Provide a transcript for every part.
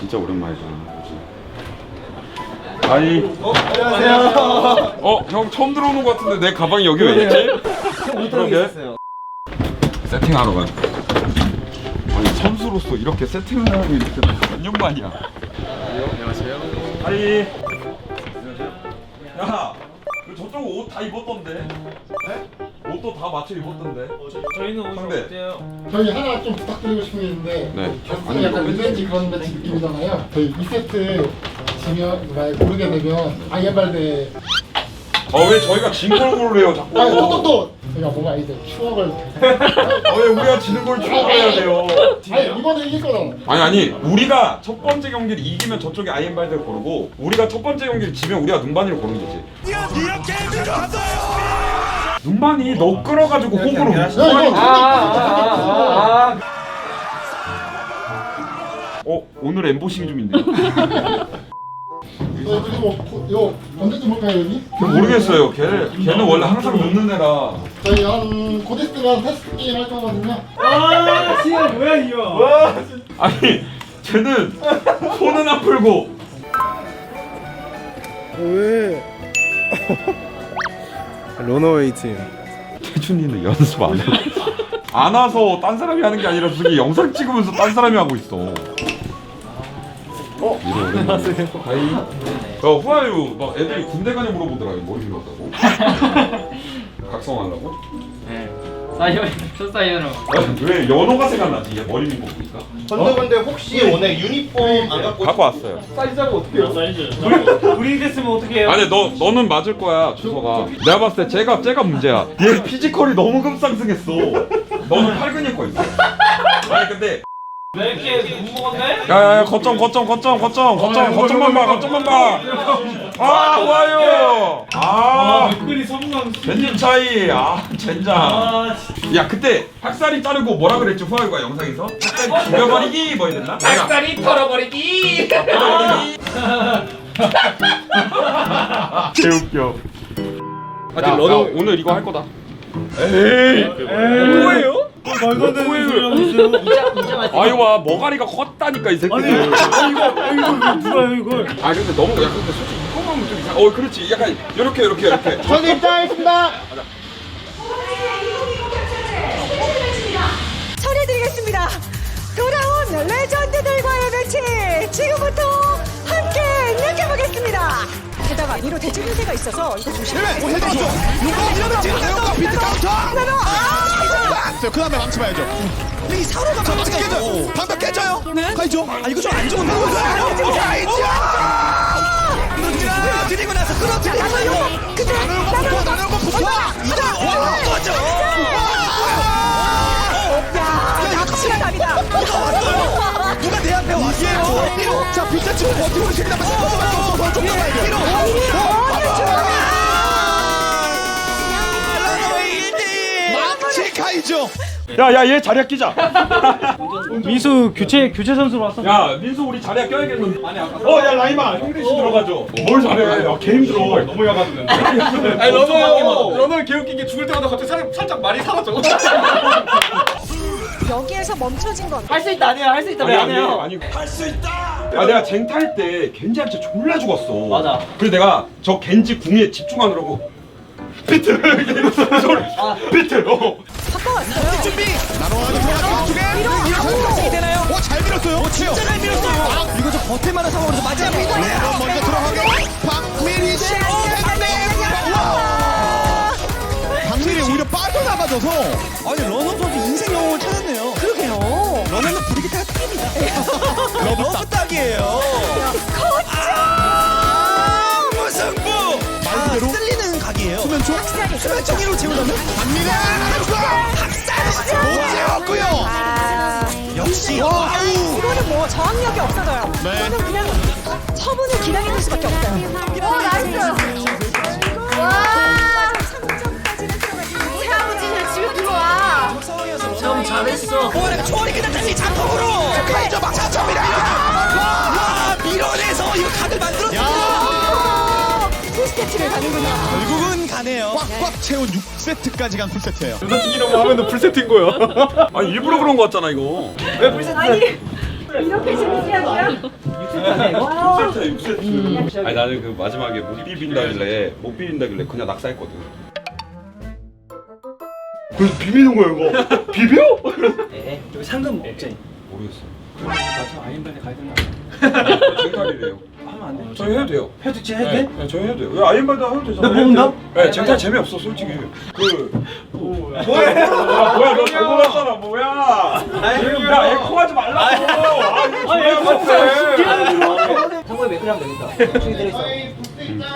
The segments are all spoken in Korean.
진짜 오랜만이다. 그지? 아니, 안녕하세요. 어, 형 처음 들어오는 것 같은데 내 가방이 여기 왜 있지? 못 그러게. 세팅하러 가. 아니 선수로서 이렇게 세팅을 하는 게 이렇게 몇년 만이야. 안녕하세요. 아이. 야, 그 저쪽 옷 다 입었던데. 네? 옷도 다 맞춰 입었던데. 저희는 옷이 상대. 어때요? 저희 하나 좀 부탁드리고 싶은 게 있는데 네. 저희 약간 리벤지 그런 매치 느낌이잖아요 저희 2세트 지면 말 모르게 되면 아이엠발대 아 왜 저희가 진걸 고르래요 자꾸? 아니 또또또 저희가 뭔가 이제 추억을 아왜 우리가 지는 걸 추억해야 돼요? 아니 이번에 이길 거잖아 아니 아니 우리가 첫 번째 경기를 이기면 저쪽에 아이엠바이드를 고르고 우리가 첫 번째 경기를 지면 우리가 눈반이를 고르는 거지. 눈반이 너 끌어가지고 호구로. 야 이거 아, 어 오늘 엠보싱이 좀 있네요. 어, 고- 이거 언제쯤 볼까요 여기? 모르겠어요. 걔 걔는 원래 항상 눕는 애라. 저희 한 고데스가 테스트 게임 할 거거든요 아, 시간 뭐야 이거? 아니 쟤는 손은 안 풀고 왜? 러너웨이 팀. 태준이는 연습 안 해. 안 와서 딴 사람이 하는 게 아니라 저기 영상 찍으면서 딴 사람이 하고 있어. 어? 안녕하세요. 하이. 야, 후아유, 막 애들이 군대 가냐 물어보더라. 머리 밀었다고. 각성하려고? 네. 사이언, 첫 사이언으로. 야, 왜 연호가 생각나지? 얘 머리 밀고 보니까. 근데 근데 혹시 오늘 유니폼 안 갖고 갖고 왔어요. 사이즈하고 어떻게 해요? 사이즈. 불이 됐으면 어떻게 해요? 아니 너 너는 맞을 거야 주소가. 내가 봤을 때 쟤가 쟤가 문제야. 얘 피지컬이 너무 급상승했어. 너는 팔 근육 거 있어. 아니 근데 왜 이렇게 못 먹었네? 야야야 거점 거점 거점 거점 거점 거점만 봐 거점만 봐. 아 좋아요. 아 성공. 젠진 차이. 아 젠장. 아, 야 그때 학살이 자르고 뭐라 그랬지 후아유가 영상에서? 학살이 죽여버리기 뭐 이랬나? 내가 닭다리 털어버리기. 개웃겨. 아직 야, 야, 오늘 이거 할 거다. 에이. 뭐예요? 말도 안 되는 소리 하고 있어요. 아유 와 머가리가 컸다니까 이 새끼들. 아니, 이거, 이거 누가 이걸? 아 근데 너무 야 근데 솔직히 이거만 하면 좀 이상. 어 그렇지 약간 이렇게 이렇게 이렇게. 저는 입장하겠습니다 처리해드리겠습니다. 돌아온 레전드들과의 매치 지금부터 함께 느껴보겠습니다. 게다가 위로 대중 유세가 있어서 이거 조심해야 돼. 이거 이러면 지금 비트 카운터! 아, 그 다음에 망쳐봐야죠. 이 사로가 방벽 깨져요. 방벽 깨져요. 가이죠. 아 이거 좀 안 좋은 방법이야. 가이죠. 드리고 나서 끌어들이고 나누는 것부터 나누는 것부터 이제 거죠. 야, 낚시가 답이다. 누가 내 앞에 왔어요? 자 비트 치고 버티고 있습니다. 야야 얘 자리야 끼자. 민수 교체 교체 선수로 왔어. 야 민수 우리 자리야 껴야겠는데. 어야 라이마 형 대신 들어가줘. 뭘 잘해? 야개 힘들어. 너무 야가는데. 아니 러너 러너 개웃긴 게 죽을 때마다 갑자기 살, 살짝 말이 사라져. 여기에서 멈춰진 건 할 수 있다 아니야 할수 있다 아니 왜 아니? 아니 할수 있다. 아 내가 쟁탈 때 겐지한테 졸라 죽었어. 맞아. 그래서 내가 저 겐지 궁에 집중하느라고 비트 비트 어. 바꿔왔어요. 준비. 들어가서 왼쪽에 밀어서 되나요? 오잘 밀었어요. 진짜 잘 밀었어요. 아, 이거 좀 버틸 만한 상황으로 맞아. 레버 먼저 들어가게. 박미리 씨. 박미리 오히려 빠져나가져서 아니 러너 선 와우. 이거는 뭐 저항력이 없어져요. 네. 이거는 그냥 처분을 기다리는 수밖에 없어요. 오, 나이스. 와. 풀스태치를 가는구나. 결국은 가네요. 꽉꽉 채운 6세트까지 간 풀세트예요. 튀기라고 하면 너 풀세트인 거야. 아니 일부러 그런 거 같잖아 이거. 아니, 이렇게 재밌게 하고요? 진짜 6세트. 아니 나는 그 마지막에 못 비빈다길래 못 비빈다길래 그냥 낙사했거든. 그래서 비비는 거야 이거. 비벼? 에 여기 상금 없지 모르겠어. 나저 아이엠발에 가야 되나 쟁탈이래요. 하면 안 돼? 저희 해도 돼요. 해도 지 네, 해도 돼? 네, 저희 해도 돼요. 왜 아이엠발도 해도 되잖아. 나 모른다? 네, 쟁탈 재미없어 솔직히. 그 뭐야? 뭐야? 너 잘못 왔잖아. 뭐야? 야 에코하지 말라고. 아 이거 아니 존나 빡세. 상고에 매크하면 되겠다 중이 들어있어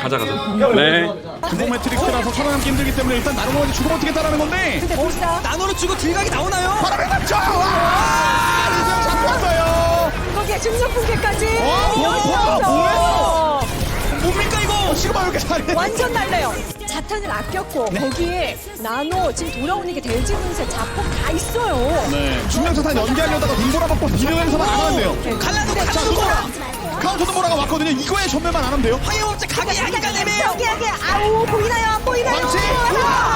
가자 가자. 네. 구동 매트릭스라서 살아남기 힘들기 때문에 일단 나노원이 죽으면 어떻겠다라는 건데 근데 봅시다. 나노를 주고 딜각이 나오나요? 바람에! 와! 완전 날래요. 자탄을 아꼈고 거기에 나노 지금 돌아오는 게 대지분세 자폭 다 있어요. 네. 중량차탄 연기하려다가 눈보라 받고 비명에서만 안 하는데요. 갈라도 자 눈보라 카운터 눈보라가 왔거든요. 이거에 전멸만 안 하면 돼요. 하이업체 각이 약간 애매해요. 여기 여기. 아우 보이나요? 안 보이나요? 방치!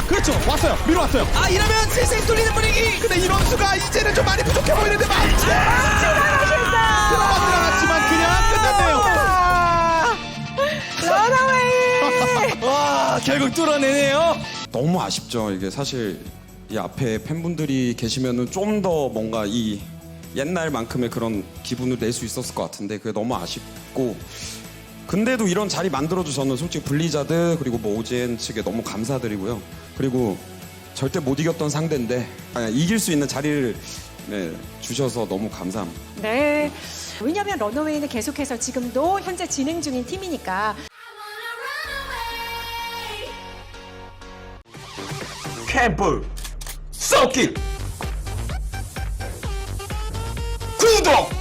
그렇죠. 왔어요. 밀어 왔어요. 아 이러면 슬슬 뚫리는 분위기. 근데 이런 수가 이제는 좀 많이 부족해 보이는데 망치! 들어가 들어갔 와 결국 뚫어내네요 너무 아쉽죠. 이게 사실 이 앞에 팬분들이 계시면은 좀 더 뭔가 이 옛날만큼의 그런 기분을 낼 수 있었을 것 같은데 그게 너무 아쉽고 근데도 이런 자리 만들어줘 저는 솔직히 블리자드 그리고 뭐 오젠 측에 너무 감사드리고요. 그리고 절대 못 이겼던 상대인데 아니, 이길 수 있는 자리를 네, 주셔서 너무 감사합니다. 네. 왜냐하면 러너웨이는 계속해서 지금도 현재 진행 중인 팀이니까 캠프. 썩기 구독